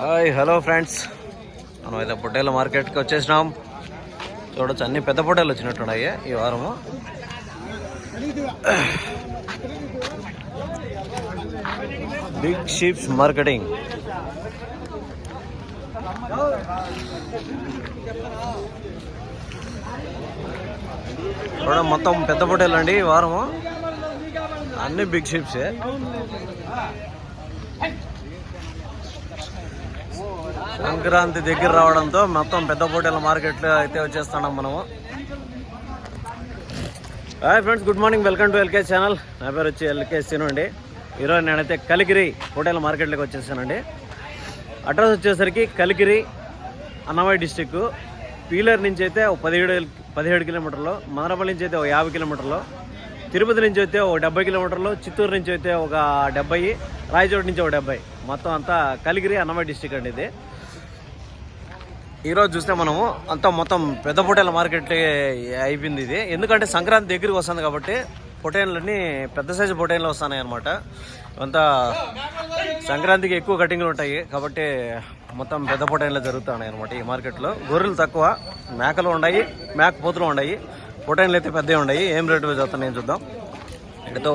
Hi hello friends. మనం అయితే పొట్టేల మార్కెట్కి వచ్చేసినాం. చూడొచ్చు అన్ని పెద్ద పొట్టేలు వచ్చినట్టున్నాయి ఈ వారము. Big sheeps marketing. చూడ మొత్తం పెద్ద పొట్టేలు అండి ఈ వారము. అన్ని బిగ్ షిప్సే. సంక్రాంతి దగ్గర రావడంతో మొత్తం పెద్ద పోటీల మార్కెట్లో అయితే వచ్చేస్తున్నాం మనము. Hi friends good morning welcome to L K channel. నా పేరు వచ్చి ఎల్కే సీను అండి. ఈరోజు నేనైతే కలిగిరి హోటల్ మార్కెట్లోకి వచ్చేసానండి. అడ్రస్ వచ్చేసరికి కలిగిరి అన్నమయ్య డిస్టిక్. పీలర్ నుంచి అయితే ఒక పదిహేడు పదిహేడు కిలోమీటర్లు మదనపల్లి నుంచి అయితే ఒక యాభై కిలోమీటర్లు తిరుపతి నుంచి అయితే ఒక డెబ్బై కిలోమీటర్లు చిత్తూరు నుంచి అయితే ఒక డెబ్బై రాయచోటు నుంచి ఒక డెబ్బై. మొత్తం అంతా కలిగిరి అన్నమయ్య డిస్టిక్ అండి ఇది. ఈరోజు చూస్తే మనము అంతా మొత్తం పెద్ద పొటేల మార్కెట్ అయిపోయింది ఇది. ఎందుకంటే సంక్రాంతి దగ్గరికి వస్తుంది కాబట్టి పొటేన్లన్నీ పెద్ద సైజు పొటేన్లు వస్తున్నాయి అనమాట అంతా సంక్రాంతికి ఎక్కువ కటింగ్లు ఉంటాయి కాబట్టి మొత్తం పెద్ద పొటేన్లు జరుగుతున్నాయి అనమాట ఈ మార్కెట్లో. గొర్రెలు తక్కువ మేకలు ఉన్నాయి మేక పోతులు ఉన్నాయి పొటేన్లు అయితే పెద్దవి ఉన్నాయి. ఏం రేటు చదువుతున్నాయి చూద్దాం. ఇక్కడతో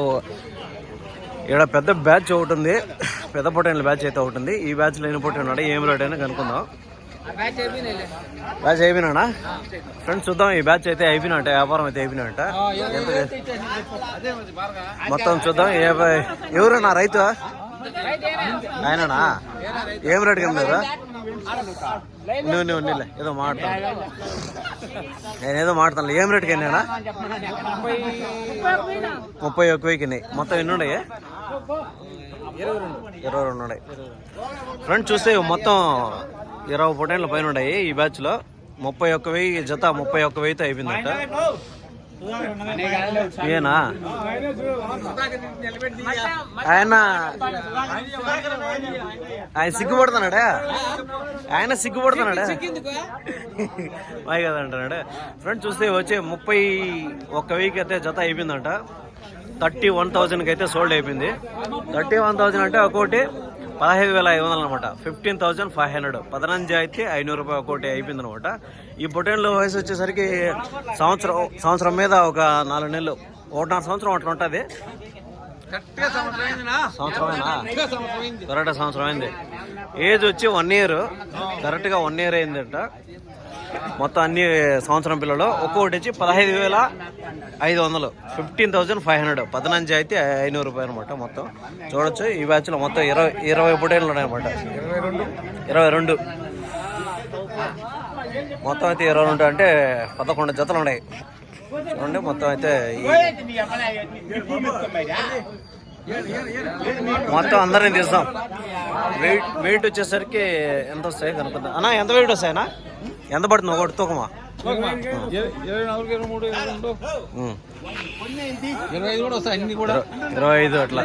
ఇక్కడ పెద్ద బ్యాచ్ ఒకటి ఉంది. పెద్ద పొటేన్ల బ్యాచ్ అయితే ఒకటి ఉంది. ఈ బ్యాచ్లో ఎన్ని పొటేన్ ఉన్నాయి ఏం రేట్ అయినా కనుక్కుందాం. బ్యాచ్ అయిపోయినా ఫ్రెండ్స్ చూద్దాం ఈ బ్యాచ్ అయితే అయిపోయినట్ట వ్యాపారం అయితే అయిపోయినట్ట. మొత్తం చూద్దాం ఏ ఎవరు నా రైతు? ఆయననా? ఏం రేట్ కింద నువ్వు నువ్వు నీలే ఏదో మాట్లాడు. నేను ఏదో మాట్లాడతాను ఏం రేట్కి అయినా? ముప్పై ఒక్క వెయ్యికి మొత్తం ఎన్ని ఉన్నాయి? ఇరవై రెండు ఉన్నాయి. ఫ్రెండ్స్ చూస్తే మొత్తం ఇరవై పొటైన్ల పైన ఉన్నాయి ఈ బ్యాచ్లో. ముప్పై ఒక్క వెయ్యి జత ముప్పై ఒక్క వెయ్యితో అయిపోయిందట. ఏనా ఆయన ఆయన సిగ్గుపడుతున్నాడా? ఆయన సిగ్గుపడుతున్నాడా? మాయ కదా అంటున్నాడు. ఫ్రెండ్ చూస్తే వచ్చే ముప్పై ఒక్క వెయ్యికి అయితే జత అయిపోయిందంట. థర్టీ వన్ థౌజండ్కి అయితే సోల్డ్ అయిపోయింది. థర్టీ వన్ థౌజండ్ అంటే ఒకటి పదహైదు వేల ఐదు వందలు అనమాట ఫిఫ్టీన్ థౌజండ్ ఫైవ్ హండ్రెడ్ పదనంజి అయితే ఐనూరు రూపాయలు ఒకటి అయిపోయింది అనమాట ఈ పొటేన్లో వయసు వచ్చేసరికి సంవత్సరం సంవత్సరం మీద ఒక నాలుగు నెలలు ఒకటిన్నర సంవత్సరం అట్లా ఉంటుంది. సంవత్సరమేనా కరెక్ట్ సంవత్సరం అయింది. ఏజ్ వచ్చి వన్ ఇయర్. కరెక్ట్గా వన్ ఇయర్ అయిందంట. మొత్తం అన్ని సంవత్సరం పిల్లలు. ఒక్కొక్కటి వచ్చి పదహైదు వేల ఐదు వందలు. ఫిఫ్టీన్ థౌజండ్ ఫైవ్ హండ్రెడ్ పదనంజి అయితే ఐనూరు రూపాయలు అనమాట మొత్తం. చూడొచ్చు ఈ బ్యాచ్లో మొత్తం ఇరవై ఇరవై పొటేళ్ళు ఉన్నాయన్నమాట ఇరవై రెండు. మొత్తం అయితే ఇరవై రెండు అంటే పదకొండు జతలు ఉన్నాయి. చూడండి మొత్తం అయితే మొత్తం అందరిని తీస్తాం. వెయిట్ వెయిట్ వచ్చేసరికి ఎంత వస్తాయి కనుక్కుందాం. అన్న ఎంత వెయిట్ వస్తాయనా ఎంత పడుతుంది? ఒకటి తూకమా? ఇరవై ఐదు కూడా వస్తాయి అన్ని కూడా. ఇరవై ఐదు అట్లా.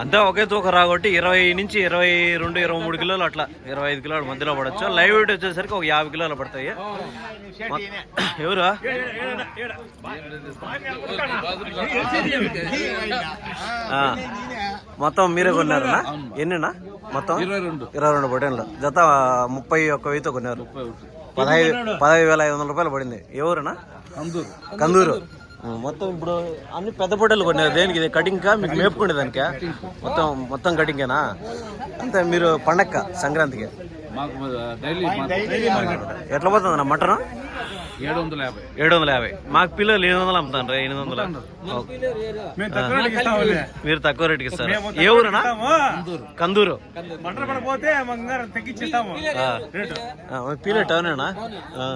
అంతే ఒకే తూక రాగొట్టి ఇరవై నుంచి ఇరవై రెండు ఇరవై మూడు కిలోలు అట్లా. ఇరవై ఐదు కిలోల మధ్యలో పడచ్చు. లైవ్ వెయిట్ వచ్చేసరికి ఒక యాభై కిలోలు పడతాయి. ఎవరు? ఆ, మొత్తం మీరే కొన్నారనా? ఎన్నినా? మొత్తం? ఇరవై రెండు. ఇరవై రెండు పొటేన్లు జత ముప్పై ఒక్క వెయ్యితో కొన్నారు. పదహైదు పదహైదు వేల ఐదు వందల రూపాయలు పడింది. ఎవరునా? అందూరు కందూరు. ఉం, మొత్తం ఇప్పుడు అన్ని పెద్ద పొట్టలు కొన్నారు. దేనికి ఇది? కటింగ్ కా? మీకు మేపుకునే దానికా? మొత్తం మొత్తం కటింగేనా? అంతే మీరు పండక్క సంక్రాంతికి. ఎట్లా పోతుంది నా మటన్? ఏడు వందల యాభై. ఏడు వందల యాభై. మాకు పిల్లలు ఎనిమిది వందలు అమ్ముతాను ఎనిమిది వందలు. మీరు తక్కువ రేటుకి ఇస్తారు. ఏ ఊరునా కందూరు. పీలెట్ అవునేనా ఆ.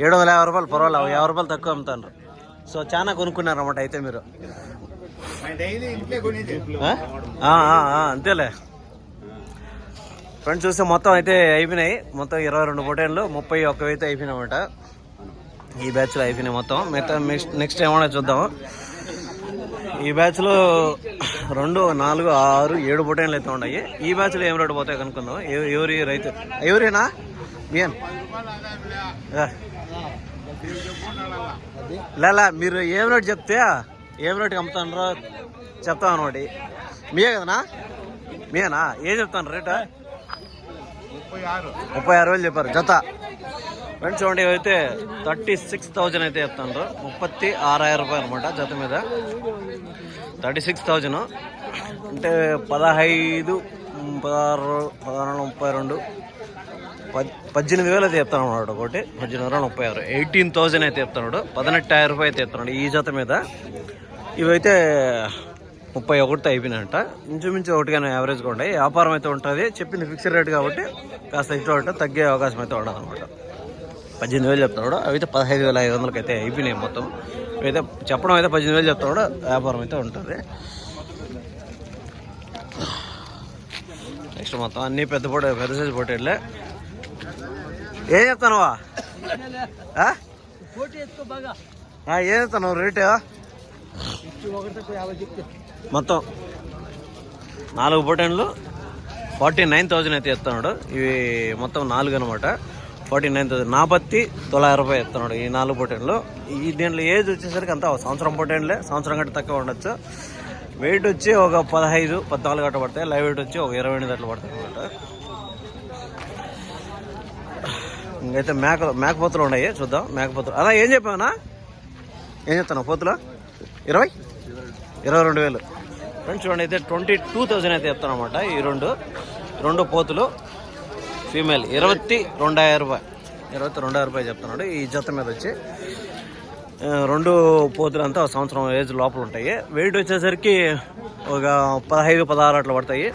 ఏడు వందల యాభై రూపాయలు పర్వాలేదు యాభై రూపాయలు తక్కువ అమ్ముతాను సో చాలా కొనుక్కున్నారు అన్నమాట అయితే మీరు. ఆ? ఆ, ఆ, ఆ, అంతేలే. ఫ్రెండ్స్ చూస్తే మొత్తం అయితే అయిపోయినాయి. మొత్తం ఇరవై రెండు పొటేన్లు ముప్పై ఒక్క అయితే అయిపోయినాయన్నమాట. ఈ బ్యాచ్లో అయిపోయినాయి మొత్తం. మిగతా నెక్స్ట్ ఏమైనా చూద్దాం. ఈ బ్యాచ్లో రెండు నాలుగు ఆరు ఏడు పొటేన్లు అయితే ఉన్నాయి. ఈ బ్యాచ్లో ఏం రేటు పోతాయి కనుక్కుందాం. ఎవరి రైతు? ఎవరేనా? బియన్ లేలా మీరు ఏం రేటు చెప్తే ఏం రేటుకి అమ్ముతానరో చెప్తాం అనమాట మీయే కదనా? మీయేనా? ఏం చెప్తాను రేటా? ముప్పై ఆరు. ముప్పై ఆరు వేలు చెప్పారు జత. ఫ్రెండ్స్ చూడండి ఇవైతే థర్టీ సిక్స్ థౌజండ్ అయితే చెప్తాను ముప్పత్తి ఆరాయిరం రూపాయలు అనమాట జత మీద. థర్టీ సిక్స్ థౌజండ్ అంటే పదహైదు పదహారు పదహారు ముప్పై రెండు పద్దెనిమిది వేలు అయితే చెప్తాను అన్నాడు ఒకటి. పద్దెనిమిది వేల ముప్పై ఆరు. ఎయిటీన్ థౌజండ్ అయితే చెప్తున్నాడు పదినెట్టాయిరం రూపాయలు అయితే చెప్తున్నాడు ఈ జత మీద. ఇవైతే ముప్పై ఒకటితో అయిపోయినాయంట. ఇంచుమించు ఒకటిగానే యావరేజ్గా ఉంటాయి వ్యాపారం అయితే ఉంటుంది. చెప్పింది ఫిక్స్డ్ రేట్ కాబట్టి కాస్త ఇట్లా ఉంటే తగ్గే అవకాశం అయితే ఉండదు అనమాట పద్దెనిమిది వేలు చెప్తున్నాడు అవి అయితే పదహైదు వేల ఐదు వందలకి అయితే అయిపోయినాయి మొత్తం. అయితే చెప్పడం అయితే పద్దెనిమిది వేలు చెప్తున్నాడు వ్యాపారం అయితే ఉంటుంది. నెక్స్ట్ మొత్తం అన్ని పెద్ద పొట పెద్ద సైజు పొట్టేళ్ళే ఏం చెప్తానువా ఏం చెప్తాను రేటు మొత్తం నాలుగు పొటెన్లు ఫార్టీ నైన్ థౌజండ్ అయితే ఇస్తున్నాడు ఇవి మొత్తం నాలుగు అనమాట ఫార్టీ నైన్ థౌసండ్ నాపత్తి తొలాయిరం రూపాయలు ఇస్తున్నాడు ఈ నాలుగు పొటెన్లు ఈ దీంట్లో ఏజ్ వచ్చేసరికి అంత సంవత్సరం పొటెన్లే సంవత్సరం కంటే తక్కువ ఉండొచ్చు. వెయిట్ వచ్చి ఒక పదహైదు పద్నాలుగు గంట పడతాయి. లైవ్ వెయిట్ వచ్చి ఒక ఇరవై ఎనిమిది అట్లా పడతాయి అనమాట ఇంకైతే మేక మేకపోతులు ఉన్నాయి. చూద్దాం. మేకపోతులు అలా ఏం చెప్పావునా ఏం చెప్తాను పోతులు? ఇరవై? ఇరవై రెండు వేలు. ఫ్రెండ్స్ చూడండి అయితే ట్వంటీ టూ థౌజండ్ అయితే చెప్తాను అనమాట ఈ రెండు. రెండు పోతులు. ఫీమేల్. ఇరవై రెండాయిరం రూపాయి. ఇరవై రెండాయిరం రూపాయలు చెప్తున్నాడు. ఈ జత మీద వచ్చి రెండు పోతులు అంతా సంవత్సరం ఏజ్ లోపల ఉంటాయి. వెయిట్ వచ్చేసరికి ఒక పదహైదు పదహారు అట్లా పడతాయి.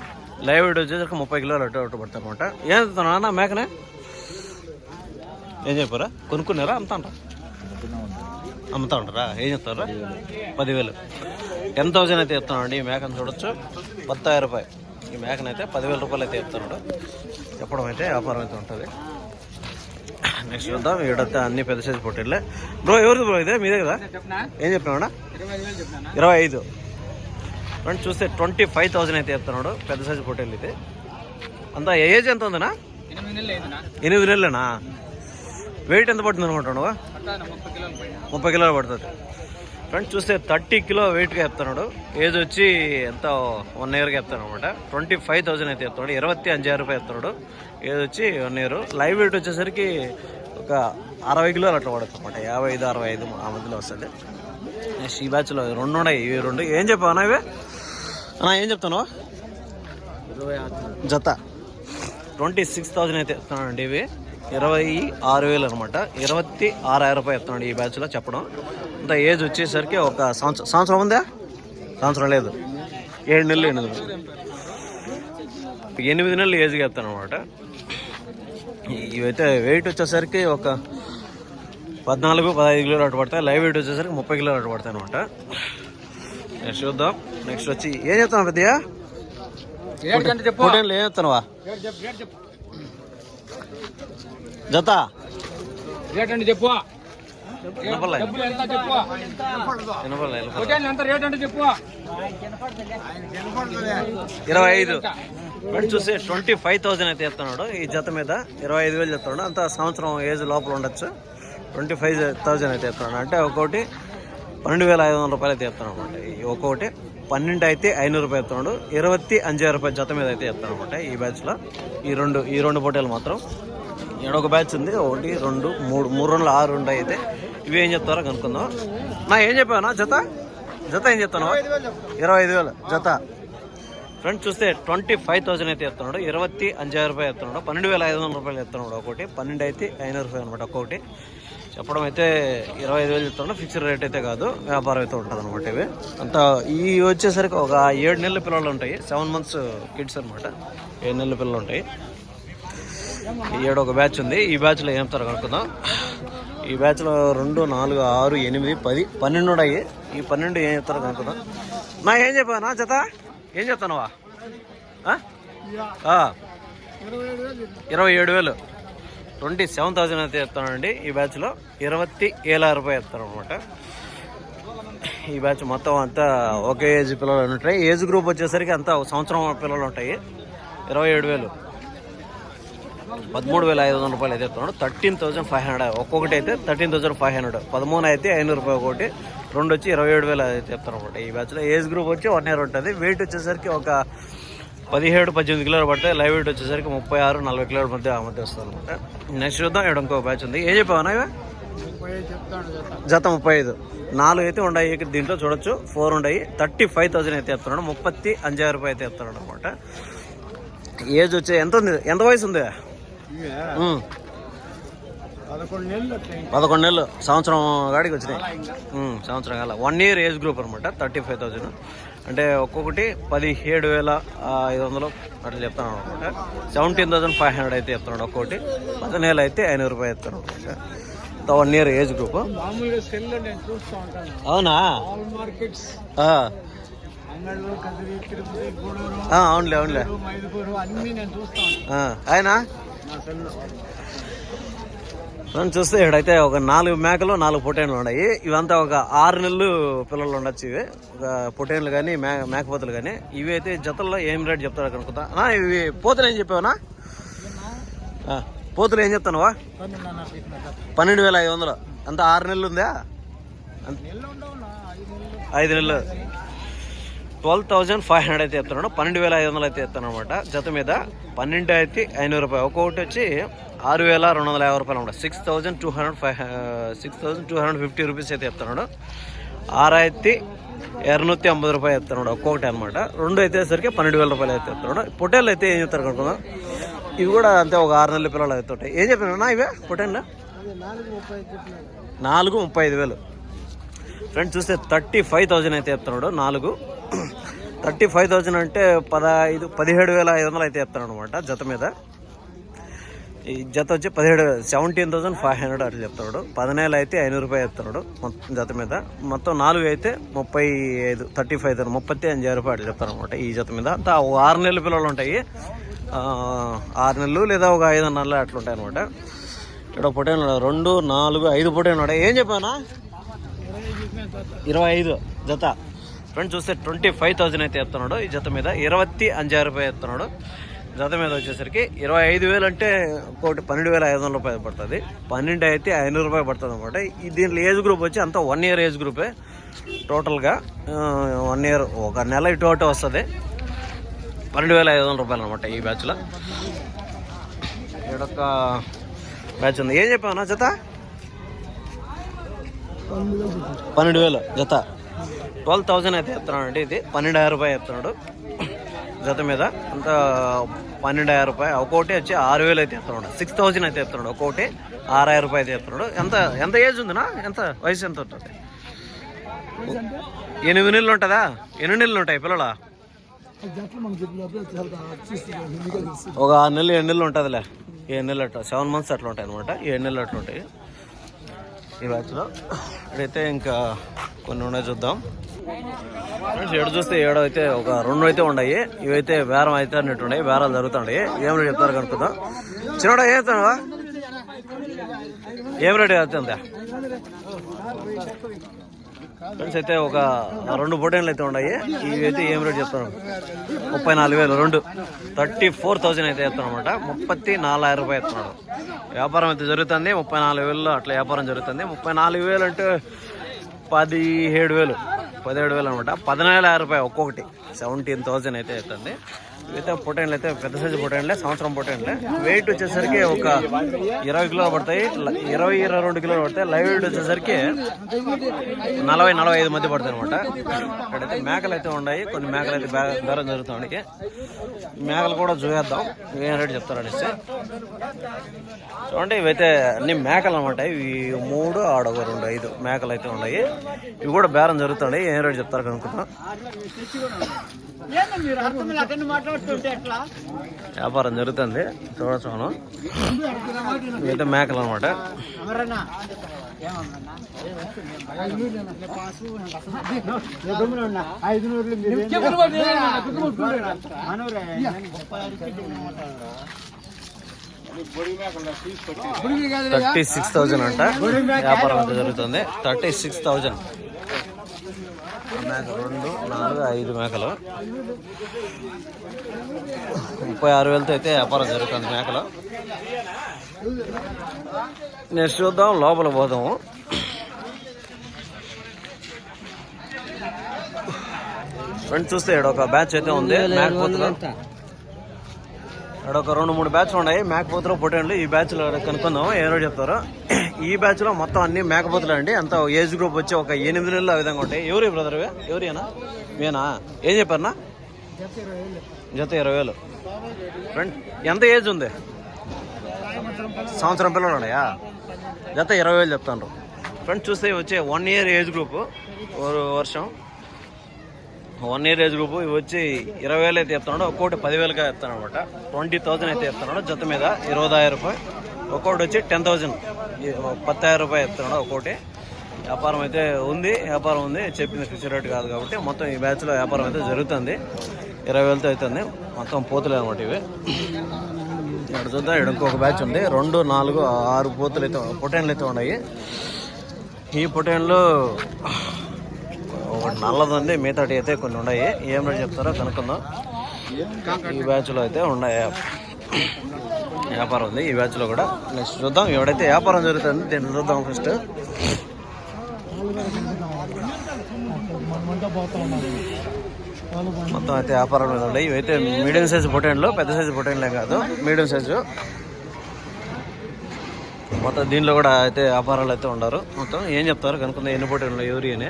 లైవ్ వెయిట్ వచ్చేసరికి ముప్పై కిలోలు అటు అటు పడతాయి అనమాట ఏం చెప్తాను మేకనే? ఏం చెప్పారా? కొనుక్కున్నారా? అమ్ముతా ఉంటారా అమ్ముతా ఉంటారా ఏం చెప్తారా పదివేలు. టెన్ థౌజండ్ అయితే చెప్తున్నాడు ఈ మేకను చూడొచ్చు. పత్తాయిరం రూపాయి. ఈ మేకనైతే పదివేల రూపాయలు అయితే చెప్తున్నాడు. చెప్పడం అయితే వ్యాపారం అయితే ఉంటుంది. నెక్స్ట్ చూద్దాం. ఈడైతే అన్ని పెద్ద సైజు పొట్టేళ్ళే. బ్రో ఎవరిది బ్రో ఇదే? మీదే కదా? ఏం చెప్పినాడా ఇరవై ఐదు ఫ్రెండ్స్ చూస్తే ట్వంటీ ఫైవ్ థౌజండ్ అయితే చెప్తున్నాడు పెద్ద సైజు పొట్టేళ్ళు ఇది. అంతా ఏజ్ ఎంత ఉందనా ఎనిమిది నెలలేనా? వెయిట్ ఎంత పడుతుంది అనుకుంటాడు ముప్పై కిలోలు పడుతుంది. ఫ్రెండ్స్ చూస్తే థర్టీ కిలో వెయిట్గా చెప్తున్నాడు. ఏజ్ వచ్చి ఎంత వన్ ఇయర్గా చెప్తాను అనమాట. ట్వంటీ ఫైవ్ థౌసండ్ అయితే చెప్తున్నాడు. ఇరవై అഞ്ചు రూపాయలు చెప్తున్నాడు. ఏజ్ వచ్చి వన్ ఇయర్ లైవ్ వెయిట్ వచ్చేసరికి ఒక అరవై కిలోలు అట్లా పడుతుంది అనమాట. యాభై ఐదు అరవై ఐదు ఆ మధ్యలో వస్తుంది. నెక్స్ట్ ఈ బ్యాచ్లో రెండు ఉన్నాయి. ఇవి రెండు. ఏం చెప్పావు అన్న ఇవి? అన్న ఏం చెప్తాను జత. ట్వంటీ సిక్స్ థౌజండ్ అయితే చెప్తున్నానండి ఇవి. ఇరవై ఆరు వేలు అనమాట. ఇరవై ఆరాయిరం రూపాయలు చెప్తున్నాడు ఈ బ్యాచ్లో చెప్పడం. ఇంత ఏజ్ వచ్చేసరికి ఒక సంవత్సరం సంవత్సరం ఉందా? సంవత్సరం లేదు. ఏడు నెలలు ఎనిమిది నెలలు. ఎనిమిది నెలలు ఏజ్గా చెప్తాను అనమాట. ఇవైతే వెయిట్ వచ్చేసరికి ఒక పద్నాలుగు పదహైదు కిలోలు అటు పడతాయి. లైవ్ వెయిట్ వచ్చేసరికి ముప్పై కిలోలు అటు పడతాయి అనమాట. నెక్స్ట్ చూద్దాం. నెక్స్ట్ వచ్చి ఏం చెప్తాను పెద్దయ్యా? హోటల్ ఏం చెప్తానువా జత. రేట్ అంటే చెప్పు. ఇరవై ఐదు. చూసి ట్వంటీ ఫైవ్ థౌసండ్ అయితే చెప్తున్నాడు. ఈ జత మీద ఇరవై ఐదు వేలు చెప్తున్నాడు. అంత సంవత్సరం ఏజ్ లోపల ఉండొచ్చు. ట్వంటీ ఫైవ్ థౌసండ్ అయితే చెప్తున్నాడు. అంటే ఒక్కొక్కటి పన్నెండు వేల ఐదు వందల రూపాయలు అయితే చెప్తాను అనమాట ఈ ఒక్కొక్కటి పన్నెండు అయితే ఐనూరు రూపాయలు చెప్తున్నాడు. ఇరవై అంజు రూపాయల జత మీద అయితే చెప్తాను అనమాట ఈ బ్యాచ్లో ఈ రెండు ఈ రెండు పోటీలు మాత్రం ఏడొక ఒక బ్యాచ్ ఉంది. ఒకటి రెండు మూడు మూడు రెండు ఆరు రెండు అయితే ఇవి ఏం చెప్తారో కనుక్కుందాం. నా ఏం చెప్పానా జత? జత ఏం చెప్తాను ఇరవై ఐదు వేలు. జత. ఫ్రెండ్ చూస్తే ట్వంటీ ఫైవ్ థౌసండ్ అయితే ఎత్తున్నాడు. ఇరవై అంజు రూపాయలు ఎత్తున్నాడు. పన్నెండు వేల ఐదు వందల రూపాయలు ఎత్తున్నాడు ఒకటి. పన్నెండు అయితే ఐనూరు రూపాయలు అనమాట ఒక్కొక్కటి. చెప్పడం అయితే ఇరవై ఐదు వేలు చెప్తున్నాడు. ఫిక్స్డ్ రేట్ అయితే కాదు. వ్యాపారం అయితే ఉంటుంది అనమాట ఇవి. అంతా ఈ వచ్చేసరికి ఒక ఏడు నెలల పిల్లలు ఉంటాయి. సెవెన్ మంత్స్ కిడ్స్ అనమాట. ఏడు నెలల పిల్లలు ఉంటాయి. ఏడు ఒక బ్యాచ్ ఉంది. ఈ బ్యాచ్లో ఏం చెప్తారో కనుక్కుందాం. ఈ బ్యాచ్లో రెండు నాలుగు ఆరు ఎనిమిది పది పన్నెండు ఉన్నాయి ఈ పన్నెండు ఏం చెప్తారో కనుక్కుందాం. నా ఏం చెప్పానా జత? ఏం చెప్తానవా? ఇరవై ఏడు వేలు. ట్వంటీ సెవెన్ థౌసండ్ అయితే చెప్తానండి ఈ బ్యాచ్లో ఇరవై ఏళ్ళ రూపాయలు చెప్తాను అనమాట ఈ బ్యాచ్ మొత్తం అంతా ఒకే ఏజ్ పిల్లలు ఉంటాయి. ఏజ్ గ్రూప్ వచ్చేసరికి అంతా ఒక సంవత్సరం పిల్లలు ఉంటాయి. ఇరవై ఏడు వేలు. పదమూడు వేల ఐదు వందల రూపాయలు అయితే ఇస్తున్నాడు థర్టీన్ థౌసండ్ ఫైవ్ హండ్రెడ్ ఒక్కొక్కటి అయితే థర్టీన్ థౌసండ్ ఫైవ్ హండ్రెడ్. పదమూడు అయితే ఐనూరు రూపాయలు ఒకటి రెండు వచ్చి ఇరవై ఏడు వేలు అయితే చెప్తారు అనమాట ఈ బ్యాచ్లో ఏజ్ గ్రూప్ వచ్చి వన్ ఇయర్ ఉంటుంది. వెయిట్ వచ్చేసరికి ఒక పదిహేడు పద్దెనిమిది కిలోలు పడితే లైవ్ వెయిట్ వచ్చేసరికి ముప్పై ఆరు నలభై కిలోల మధ్య ఆ మధ్య వస్తుంది అనమాట నెక్స్ట్ చూద్దాం ఇక్కడ ఇంకో బ్యాచ్ ఉంది. ఏం చెప్పావా ఇవి? జత ముప్పై ఐదు. నాలుగు అయితే ఉన్నాయి దీంట్లో చూడొచ్చు. ఫోర్ ఉన్నాయి. థర్టీ ఫైవ్ థౌసండ్ అయితే ఎత్తున్నాడు ముప్పత్తి అంజాయిరం రూపాయలు అయితే ఎత్తున్నాడు అనమాట ఏజ్ వచ్చే ఎంత ఉంది? ఎంత వయసు ఉంది? పదకొండు నెలలు సంవత్సరం గాడికి వచ్చినాయి. సంవత్సరం కాల వన్ ఇయర్ ఏజ్ గ్రూప్ అనమాట థర్టీ ఫైవ్ థౌజండ్ అంటే ఒక్కొక్కటి పదిహేడు వేల ఐదు వందలు అట్లా చెప్తాను అనమాట సెవెంటీన్ థౌసండ్ ఫైవ్ హండ్రెడ్ అయితే చెప్తున్నాడు ఒక్కొక్కటి. పదిహేను అయితే ఐనూరు రూపాయలు చెప్తాను అనమాట వన్ ఇయర్ ఏజ్ గ్రూప్ అవునా? అవునులే అవునులే. ఆయన? మనం చూస్తే ఇక్కడైతే ఒక నాలుగు మేకలు నాలుగు పొటేన్లు ఉన్నాయి. ఇవంతా ఒక ఆరు నెలలు పిల్లలు ఉండొచ్చు ఇవి. ఒక పొటేన్లు కానీ మే మేకపోతులు కానీ ఇవి అయితే జతల్లో ఏం రేట్ చెప్తారు కనుకుంటా అన్నా, ఇవి పోతులు ఏం చెప్పావనా పోతులు ఏం చెప్తానువా? పన్నెండు వేల ఐదు వందలు. అంత ఆరు నెలలు ఉందా? ఐదు నెలలు. ట్వెల్వ్ థౌజండ్ ఫైవ్ హండ్రెడ్ అయితే ఎత్తున్నాడు. పన్నెండు వేల ఐదు వందలు అయితే ఎత్తాను అనమాట జత మీద పన్నెండు అయితే ఐనూరు రూపాయలు. ఒక్కొక్కటి వచ్చి ఆరు వేల రెండు వందల యాభై రూపాయలు అనమాట six thousand two hundred five six thousand two hundred fifty rupees అయితే ఎత్తున్నాడు. ఆరైతే ఇరనూత్తి ఐంబది రూపాయలు ఎత్తున్నాడు. ఒక్కొక్కటి అనమాట రెండు అయితే సరికి పన్నెండు వేల రూపాయలు అయితే ఎత్తున్నాడు. పొటేళ్ళు అయితే ఏం చెప్తారు కనుకుందాం ఇవి కూడా అంతే ఒక ఆరు నెలల పిల్లలు అయితే ఉంటాయి. ఏం చెప్పినా ఇవే పొటేళ్ళు నాలుగు ముప్పై నాలుగు ముప్పై ఐదు వేలు. ఫ్రెండ్స్ చూస్తే థర్టీ ఫైవ్ థౌజండ్ అయితే చెప్తున్నాడు నాలుగు థర్టీ ఫైవ్ థౌజండ్ అంటే పదహైదు పదిహేడు వేల ఐదు వందలు అయితే చెప్తాను అనమాట జత మీద. ఈ జత వచ్చి పదిహేడు సెవెంటీన్ థౌసండ్ ఫైవ్ హండ్రెడ్ అట్లా చెప్తున్నాడు పదినేలు అయితే ఐనూరు రూపాయలు ఎత్తున్నాడు మొత్తం జత మీద. మొత్తం నాలుగు అయితే ముప్పై ఐదు థర్టీ ఫైవ్ థౌసండ్ ముప్పై అంజు రూపాయలు అట్లా చెప్తారు అనమాట ఈ జత మీద. ఒక ఆరు నెలల పిల్లలు ఉంటాయి. ఆరు నెలలు లేదా ఒక ఐదు నెలలు అట్లా ఉంటాయి అనమాట ఇక్కడ పొటేన్ రెండు నాలుగు ఐదు పొటేన్ ఏం చెప్పానా ఇరవై ఐదు జత. ఫ్రెండ్ చూస్తే ట్వంటీ ఫైవ్ థౌసండ్ అయితే ఎత్తున్నాడు. ఈ జత మీద ఇరవై అంజారు రూపాయలు ఎత్తున్నాడు. జత మీద వచ్చేసరికి ఇరవై ఐదు వేలు అంటే ఒకటి పన్నెండు వేల ఐదు వందల రూపాయలు పడుతుంది. పన్నెండు అయితే ఐనూరు రూపాయలు పడుతుంది అనమాట ఈ దీంట్లో ఏజ్ గ్రూప్ వచ్చి అంతా వన్ ఇయర్ ఏజ్ గ్రూపే టోటల్గా వన్ ఇయర్ ఒక నెల ఇటు అటు వస్తుంది. పన్నెండు వేల ఐదు వందల రూపాయలు అనమాట ఈ బ్యాచ్లో ఇక్కడొక బ్యాచ్ ఉంది. ఏం చెప్పావు జత? పన్నెండు వేలు జత. ట్వెల్వ్ థౌజండ్ అయితే ఎత్తున్నాడు అండి ఇది. పన్నెండు రూపాయలు ఎత్తున్నాడు జత మీద అంత పన్నెండు ఆయిరం రూపాయలు. ఒక్కోటి వచ్చి ఆరు వేలు అయితే ఎత్తున్నాడు సిక్స్ థౌజండ్ అయితే ఎత్తున్నాడు ఒక్కోటి ఆరాయిరం రూపాయలు అయితే ఎత్తున్నాడు ఎంత ఎంత ఏజ్ ఉందినా ఎంత వయసు ఎంత ఉంటుంది? ఎనిమిది నెలలు ఉంటుందా? ఎన్ని నెలలు ఉంటాయి పిల్లల? ఒక ఆరు నెలలు ఏడు నెలలు ఉంటుందిలే. ఏడు నెలలు అట్లా సెవెన్ మంత్స్ అట్లా ఉంటాయి అనమాట ఏడు నెలలు అట్లా ఉంటాయి. ఈ బ్యాచ్లో ఇక్కడైతే ఇంకా కొన్ని ఉన్నాయి చూద్దాం. ఫ్రెండ్స్ ఏడు చూస్తే ఏడు అయితే ఒక రెండు అయితే ఉన్నాయి. ఇవైతే బేరం అయితే అన్నట్టు ఉన్నాయి. బేరాలు జరుగుతున్నాయి. ఏం రేటు చెప్తారు కనుక్కుందాం. చిన్నోడా ఏం ఏం రేటు అవుతుందా ఫ్రెండ్స్ అయితే ఒక రెండు బొటేన్లు అయితే ఉన్నాయి. ఇవి అయితే ఏం రేట్ చెప్తాను ముప్పై నాలుగు వేలు రెండు. థర్టీ ఫోర్ థౌజండ్ అయితే చెప్తాను అనమాట ముప్పై నాలుగు రూపాయలు ఎత్తున్నాడు వ్యాపారం అయితే జరుగుతుంది. ముప్పై నాలుగు వేలు అట్లా వ్యాపారం జరుగుతుంది. ముప్పై నాలుగు వేలు అంటే పదిహేడు వేలు పదిహేడు వేలు అనమాట పదినాలుగు రూపాయలు ఒక్కొక్కటి. సెవెంటీన్ థౌజండ్ అయితే అవుతుంది అయితే పొటైన్లు అయితే పెద్ద సైజు పొటైన్లే సంవత్సరం పొటైన్లే. వెయిట్ వచ్చేసరికి ఒక ఇరవై కిలోలు పడతాయి. ఇరవై ఇరవై రెండు కిలోలు పడతాయి. లైవ్ వెయిట్ వచ్చేసరికి నలభై నలభై ఐదు మధ్య పడతాయి అనమాట ఇక్కడైతే మేకలు అయితే ఉన్నాయి. కొన్ని మేకలు అయితే బే- బేరం జరుగుతుంది మేకలు కూడా చూసేద్దాం. ఏం రేటు చెప్తారు అనేసి. చూడండి ఇవైతే అన్ని మేకలు అనమాట ఇవి మూడు ఆడొక రెండు ఐదు మేకలు అయితే ఉన్నాయి. ఇవి కూడా బేరం జరుగుతున్నాయి. ఏం రేటు చెప్తారు కనుక్కుందాం. వ్యాపారం జరుగుతుంది. చూడొచ్చు మనం ఇవైతే మేకలు అనమాట థర్టీ సిక్స్ థౌజండ్ అంట. వ్యాపారం అయితే జరుగుతుంది. Thirty six thousand. మేక రెండు నాలుగు ఐదు మేకలు. ముప్పై ఆరు వేలతో అయితే వ్యాపారం జరుగుతుంది మేకలు. నెక్స్ట్ చూద్దాం లోపల పోదాము. ఫ్రెండ్స్ చూస్తే ఇక్కడ ఒక బ్యాచ్ అయితే ఉంది మేకపోతులు ఇక్కడ ఒక రెండు మూడు బ్యాచ్లు ఉన్నాయి మేకపోతులు పొట్టేళ్ళు ఈ బ్యాచ్లో కనుక్కుందాం ఎవరో చెప్తారు. ఈ బ్యాచ్లో మొత్తం అన్ని మేకపోతులు అండి. అంత ఏజ్ గ్రూప్ వచ్చి ఒక ఎనిమిది నెలలు ఆ విధంగా ఉంటాయి. ఎవరు బ్రదర్ ఎవరినా మేనా ఏం చెప్పారనా జత ఇరవై వేలు ఫ్రెండ్ ఎంత ఏజ్ ఉంది? సంవత్సరం పిల్లలు ఉన్నాయా జత ఇరవై వేలు చెప్తాను ఫ్రెండ్ చూస్తే వచ్చే వన్ ఇయర్ ఏజ్ గ్రూప్ వర్షం. వన్ ఇయర్ ఏజ్ గ్రూప్ ఇవి వచ్చి ఇరవై వేలు అయితే చెప్తున్నాడు ఒక్కోటి పదివేలుగా చెప్తాను అనమాట ట్వంటీ థౌజండ్ అయితే చెప్తున్నాడు జత మీద ఇరవై రూపాయలు. ఒక్కోటి వచ్చి టెన్ థౌజండ్ పత్తాయిరం రూపాయలు చెప్తున్నాడు ఒక్కోటి వ్యాపారం అయితే ఉంది వ్యాపారం ఉంది చెప్పింది ఫిక్స్ రేట్ కాదు కాబట్టి మొత్తం ఈ బ్యాచ్లో వ్యాపారం అయితే జరుగుతుంది. ఇరవై వేలతో అవుతుంది మొత్తం పోతులే అనమాట ఇవి. ఇక్కడ చూద్దాం ఇక్కడ ఇంకొక బ్యాచ్ ఉంది. రెండు నాలుగు ఆరు పోతులు అయితే పొటైన్లు అయితే ఉన్నాయి. ఈ పొటేన్లు ఒకటి నల్లదండి ఉంది మిగతాటి అయితే కొన్ని ఉన్నాయి. ఏం రేటు చెప్తారో కనుక్కుందాం. ఈ బ్యాచ్లో అయితే ఉన్నాయి. వ్యాపారం ఉంది ఈ బ్యాచ్లో కూడా. నెక్స్ట్ చూద్దాం ఎవడైతే వ్యాపారం జరుగుతుంది దీన్ని చూద్దాం ఫస్ట్ మొత్తం అయితే వ్యాపారం మీద ఉన్నాయి. ఇవైతే మీడియం సైజు పొటైన్లు పెద్ద సైజు పొటైన్లే కాదు మీడియం సైజు. మొత్తం దీనిలో కూడా అయితే వ్యాపారాలు అయితే ఉండరు. మొత్తం ఏం చెప్తారు? కనుక్కున్న ఎన్ని పొటైన్లు ఎవరి అని.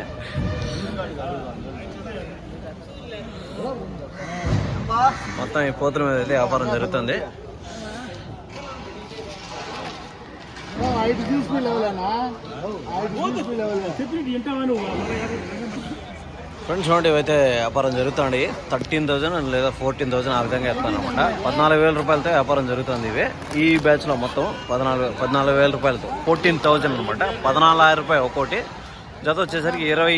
మొత్తం ఈ పోతుల మీద అయితే వ్యాపారం జరుగుతుంది. ఐదు తీసుకుని లేవలేనా? ఐదు తీసుకుని లేవలే. ఫ్రెండ్స్ చూడండి ఇవైతే వ్యాపారం జరుగుతుంది. థర్టీన్ థౌసండ్ లేదా ఫోర్టీన్ థౌసండ్ ఆ విధంగా వేస్తాను అనమాట. పద్నాలుగు వేల రూపాయలతో వ్యాపారం జరుగుతుంది ఇవి ఈ బ్యాచ్లో మొత్తం పద్నాలుగు పద్నాలుగు వేల రూపాయలతో ఫోర్టీన్ థౌసండ్ అనమాట. పద్నాలుగు రూపాయలు ఒక్కోటి. జత వచ్చేసరికి ఇరవై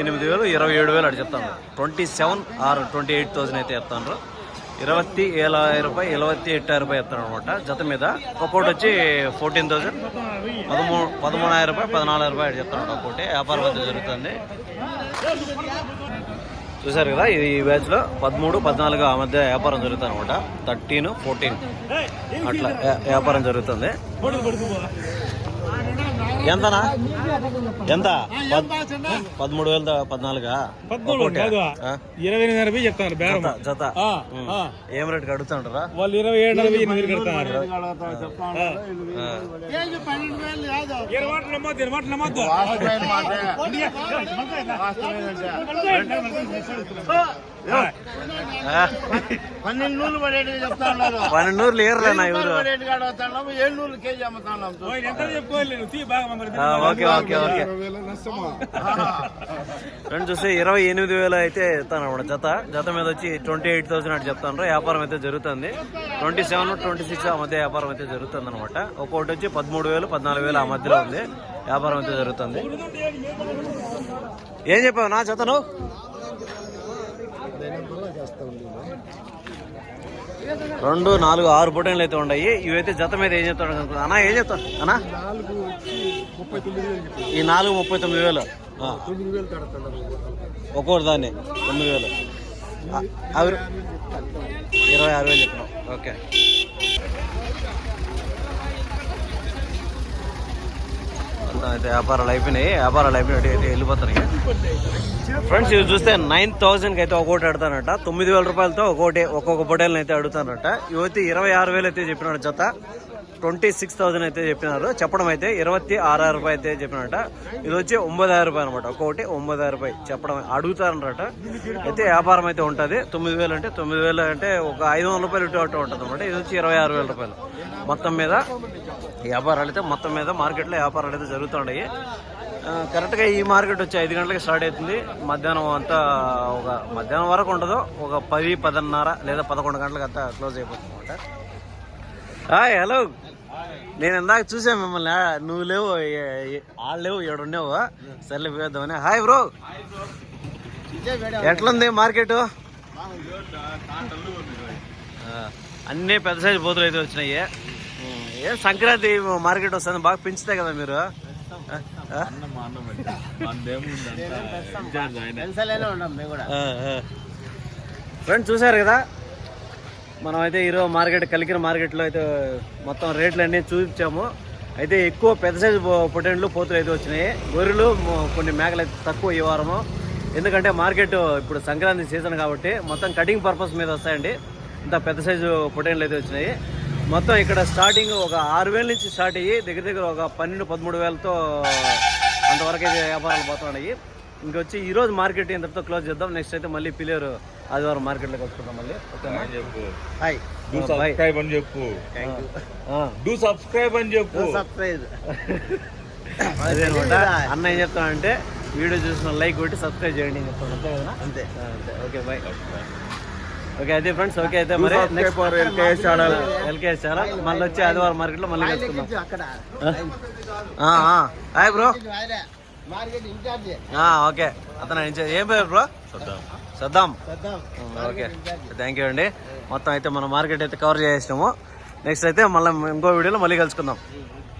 ఎనిమిది వేలు ఇరవై ఏడు వేలు అడిగి చెప్తాను. Twenty seven or twenty eight thousand అయితే చెప్తాను. ఇరవై ఏళ్ళ రూపాయి ఇరవై ఎట్టాయి రూపాయి చెప్తాను అనమాట జత మీద ఒక్కోటి వచ్చి ఫోర్టీన్ థౌసండ్ పదమూడు పదమూడాయిరం రూపాయి పద్నాలుగు రూపాయలు అటు చెప్తాను ఒక్కోటి. వ్యాపారం అయితే జరుగుతుంది. చూసారు కదా ఇది ఈ బ్యాచ్లో పదమూడు పద్నాలుగు ఆ మధ్య వ్యాపారం జరుగుతుంది అనమాట థర్టీన్ ఫోర్టీన్ అట్లా వ్యాపారం జరుగుతుంది. ఎంతనా? ఎంత? పద్- పదమూడు వేల పద్నాలుగా? ఇరవై ఎనిమిది నలభై చెప్తాను బేరం. జత. ఏం రేట్ కడుగుతుంటారా వాళ్ళు ఇరవై ఏడు ఎనిమిది పన్నెండు వేలు కాదు ఇరవై మాటలు నమ్మద్దు ఇరవై మాటలు నమ్మద్దు పన్నెండు నూలు పడేటి చెప్తా ఉన్నారు. పన్నెండు ఏర్లే నా ఎవరు? ఏడు KG okay okay okay. Friends చూస్తే ఇరవై ఎనిమిది వేలు అయితే ఇస్తాను అనమాట జత. జత మీద వచ్చి ట్వంటీ ఎయిట్ థౌసండ్ అటు చెప్తాను వ్యాపారం అయితే జరుగుతుంది. ట్వంటీ సెవెన్ ట్వంటీ సిక్స్ ఆ మధ్య వ్యాపారం అయితే జరుగుతుంది అనమాట ఒక్కొక్కటి వచ్చి పదమూడు వేలు పద్నాలుగు వేలు ఆ మధ్యలో ఉంది. వ్యాపారం అయితే జరుగుతుంది. ఏం చెప్పావు? నా జతను రెండు నాలుగు ఆరు పొటైన్లు అయితే ఉన్నాయి. ఇవైతే జత మీద ఏం చెప్తాడు అన్నా ఏం చెప్తాడు అన్నా? ఈ నాలుగు ముప్పై తొమ్మిది వేలు. ఒక్కొక్కటి దాన్ని తొమ్మిది వేలు. అవి ఇరవై ఆరు వేలు చెప్పినాం ఓకే. మొత్తం అయితే వ్యాపారాలు అయిపోయినాయి. వ్యాపారాలు అయిపోయినట్టు అయితే వెళ్ళిపోతారు ఫ్రెండ్స్ ఇవి చూస్తే నైన్ థౌసండ్కి అయితే ఒక్కోటి అడతానట తొమ్మిది వేల రూపాయలతో ఒక్కోటి ఒక్కొక్క పొటేల్ని అయితే అడుగుతానట ఇవి ఇరవై ఆరు వేలు అయితే చెప్పినాడు జత. ట్వంటీ సిక్స్ థౌసండ్ అయితే చెప్పినారు. చెప్పడం అయితే ఇరవై ఆరు రూపాయలు అయితే చెప్పినట ఇది వచ్చి ఒంబదాయిరం రూపాయలు అనమాట. ఒక్కొక్కటి ఒంబదాయిరం రూపాయి చెప్పడం అడుగుతారనమాట అయితే వ్యాపారం అయితే ఉంటుంది. తొమ్మిది వేలు అంటే తొమ్మిది వేలు అంటే ఒక ఐదు వందల రూపాయలు ఇటు అటు ఉంటుంది అనమాట. ఇది వచ్చి ఇరవై ఆరు వేల రూపాయలు. మొత్తం మీద వ్యాపారాలు అయితే మొత్తం మీద మార్కెట్లో వ్యాపారాలు అయితే జరుగుతున్నాయి. కరెక్ట్గా ఈ మార్కెట్ వచ్చి ఐదు గంటలకు స్టార్ట్ అవుతుంది. మధ్యాహ్నం అంతా ఒక మధ్యాహ్నం వరకు ఉండదు. ఒక పది పదిన్నర లేదా పదకొండు గంటలకు అంతా క్లోజ్ అయిపోతుంది అనమాట. Hi hello. నేను ఇందాక చూసాను మిమ్మల్ని. నువ్వు లేవు వాళ్ళు లేవు ఉండేవు. సర్లే పోయేద్దామని. హాయ్ బ్రో ఎట్లుంది మార్కెట్ అన్ని పెద్ద సైజు పోతులు అయితే వచ్చినాయి. ఏ సంక్రాంతి మార్కెట్ వస్తుంది బాగా పెంచుతాయి కదా మీరు. ఫ్రెండ్స్ చూసారు కదా? మనం అయితే ఈరోజు మార్కెట్ కలికిన మార్కెట్లో అయితే మొత్తం రేట్లు అన్నీ చూపించాము. అయితే ఎక్కువ పెద్ద సైజు పొటెండ్లు పోతులు అయితే వచ్చినాయి. గొర్రెలు కొన్ని మేకలు అయితే తక్కువ ఈ వారము. ఎందుకంటే మార్కెట్ ఇప్పుడు సంక్రాంతి సీజన్ కాబట్టి మొత్తం కటింగ్ పర్పస్ మీద వస్తాయండి. ఇంత పెద్ద సైజు పొటేన్లు అయితే వచ్చినాయి. మొత్తం ఇక్కడ స్టార్టింగ్ ఒక ఆరు వేల నుంచి స్టార్ట్ అయ్యి దగ్గర దగ్గర ఒక పన్నెండు పదమూడు వేలతో అంతవరకు అయితే వ్యాపారాలు పోతున్నాయి ఇంకొచ్చి ఈ రోజు మార్కెట్ ఇంతటితో క్లోజ్ చేద్దాం. నెక్స్ట్ అయితే మళ్ళీ పిలేరు ఆదివారం మార్కెట్లోకి వచ్చుకుందాం మళ్ళీ. ఓకేనా చెప్పు. Hi do Oh. సబ్స్క్రైబ్ అని చెప్పు. థ్యాంక్ యూ ఆ, డూ సబ్స్క్రైబ్ అని చెప్పు. అన్న ఏం చెప్తానంటే వీడియో చూసిన లైక్ కొట్టి సబ్స్క్రైబ్ చేయండి అని చెప్తాను అంతే కదా అంతే. అంతే. ఓకే బాయ్ ఓకే అయితే ఫ్రెండ్స్ ఓకే అయితే మరి next LKS channel LKS channel మళ్ళీ వచ్చి ఆదివారం మార్కెట్లో మళ్ళీ కలుసుకుందాం. Hi bro okay. అతను ఏం పేరు బ్రో? సద్దాం. చేద్దాం ఓకే. థ్యాంక్ యూ అండి. మొత్తం అయితే మనం మార్కెట్ అయితే కవర్ చేసేసినాము. నెక్స్ట్ అయితే మళ్ళీ ఇంకో వీడియోలో మళ్ళీ కలుసుకుందాం.